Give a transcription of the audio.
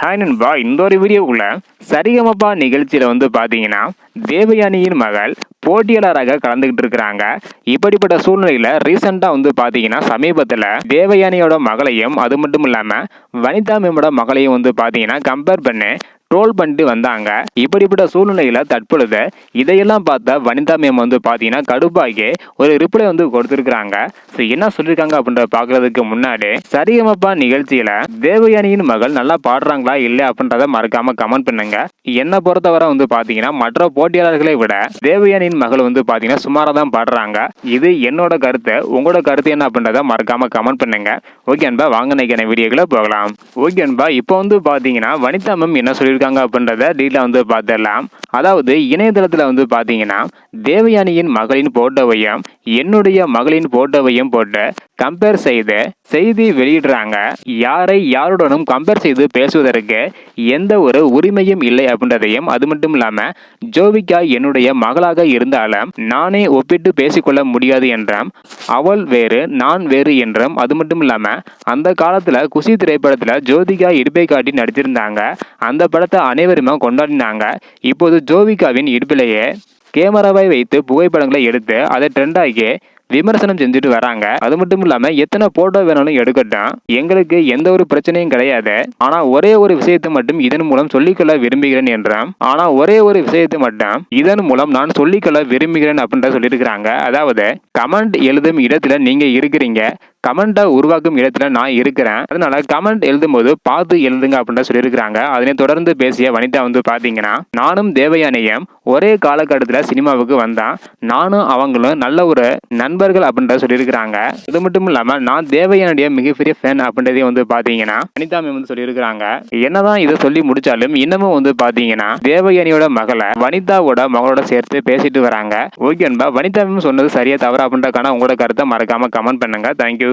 Hi நண்பா. இந்த ஒரு வீடியோக்குள்ள சரிகமப்பா நிகழ்ச்சியில் வந்து பார்த்தீங்கன்னா தேவயானியின் மகள் போட்டியாளராக கலந்துக்கிட்டு இருக்கிறாங்க. இப்படிப்பட்ட சூழ்நிலையில் ரீசெண்டாக வந்து பார்த்தீங்கன்னா சமீபத்தில் தேவயானியோட மகளையும் அது மட்டும் இல்லாமல் வனிதா மேமோட மகளையும் வந்து பார்த்தீங்கன்னா கம்பேர் பண்ணி ட்ரோல் பண்ணிட்டு வந்தாங்க. இப்படிப்பட்ட சூழ்நிலையில தற்பொழுது இதையெல்லாம் பார்த்த வனிதா மேம் வந்து பார்த்தீங்கன்னா கடுப்பாகி ஒரு ரிப்ளை வந்து கொடுத்துருக்காங்க ஸோ என்ன சொல்லியிருக்காங்க அப்படின்றத பார்க்கறதுக்கு முன்னாடி சரியமப்பா நிகழ்ச்சியில தேவயானியின் மகள் நல்லா பாடுறாங்களா இல்லை அப்படின்றத மறக்காம கமெண்ட் பண்ணுங்க. என்னை பொறுத்தவரை வந்து பார்த்தீங்கன்னா மற்ற போட்டியாளர்களை விட தேவயானியின் மகள் வந்து பார்த்தீங்கன்னா சுமாராக தான் பாடுறாங்க. இது என்னோட கருத்து. உங்களோட கருத்து என்ன அப்படின்றத மறக்காம கமெண்ட் பண்ணுங்க. ஓகே அன்பா வாங்க நினைக்கிற வீடியோக்குள்ள போகலாம். ஓகே அன்பா இப்போ வந்து பார்த்தீங்கன்னா வனிதா மேம் என்ன சொல்லியிருக்காங்க அப்படின்றத டீட்டெயில் வந்து பார்த்துடலாம். அதாவது இணையதளத்தில் வந்து பார்த்தீங்கன்னா தேவயானியின் மகளின் போட்டோவையும் என்னுடைய மகளின் போட்டோவையும் போட்டு கம்பேர் செய்து செய்தி வெளியிடுறாங்க. யாரை யாருடனும் கம்பேர் செய்து பேசுவதற்கு எந்த ஒரு உரிமையும் இல்லை அப்படின்றதையும் அது மட்டும் இல்லாமல் ஜோவிகா என்னுடைய மகளாக இருந்தாலும் நானே ஒப்பிட்டு பேசிக்கொள்ள முடியாது என்றும் அவள் வேறு நான் வேறு என்றும் அது மட்டும் இல்லாமல் அந்த காலத்தில் குஷி திரைப்படத்தில் ஜோதிகா இடுப்பை காட்டி நடித்திருந்தாங்க. அந்த படத்தை அனைவருமே கொண்டாடினாங்க. இப்போது ஜோவிகாவின் இடுப்பிலேயே கேமராவை வைத்து புகைப்படங்களை எடுத்து அதை ட்ரெண்டாகி விமர்சனம் செஞ்சுட்டு வராங்க. அது மட்டும் இல்லாம எத்தனை போட்டோ வேணாலும் எடுக்கட்டும். எங்களுக்கு எந்த ஒரு பிரச்சனையும் கிடையாது. ஆனா ஒரே ஒரு விஷயத்தை மட்டும் இதன் மூலம் சொல்லிக்கொள்ள விரும்புகிறேன் என்றான். ஆனா ஒரே ஒரு விஷயத்தை மட்டும் இதன் மூலம் நான் சொல்லிக்கொள்ள விரும்புகிறேன் அப்படின்ற சொல்லியிருக்கிறாங்க. அதாவது கமெண்ட் எழுதும் இடத்துல நீங்க இருக்கிறீங்க. கமெண்ட்டை உருவாக்கும் இடத்துல நான் இருக்கிறேன். அதனால கமெண்ட் எழுதும்போது பார்த்து எழுதுங்க அப்படின்ற சொல்லியிருக்கிறாங்க. அதனை தொடர்ந்து பேசிய வனிதா வந்து பார்த்தீங்கன்னா நானும் தேவயானியும் ஒரே காலகட்டத்தில் சினிமாவுக்கு வந்தான் நானும் அவங்களும் நல்ல ஒரு நண்பர்கள் அப்படின்ற சொல்லியிருக்கிறாங்க. இது மட்டும் இல்லாமல் நான் தேவயானுடைய மிகப்பெரிய ஃபேன் அப்படின்றதையும் வந்து பார்த்தீங்கன்னா வனிதா மேம் வந்து சொல்லியிருக்கிறாங்க. என்னதான் இதை சொல்லி முடிச்சாலும் இன்னமும் வந்து பார்த்தீங்கன்னா தேவயானியோட மகளை வனிதாவோட மகளோட சேர்த்து பேசிட்டு வராங்க. ஓகே அன்பா வனிதா மேம் சொன்னது சரியா தவறா அப்படின்றக்கான உங்களோட கருத்தை மறக்காம கமெண்ட் பண்ணுங்க. தேங்க்யூ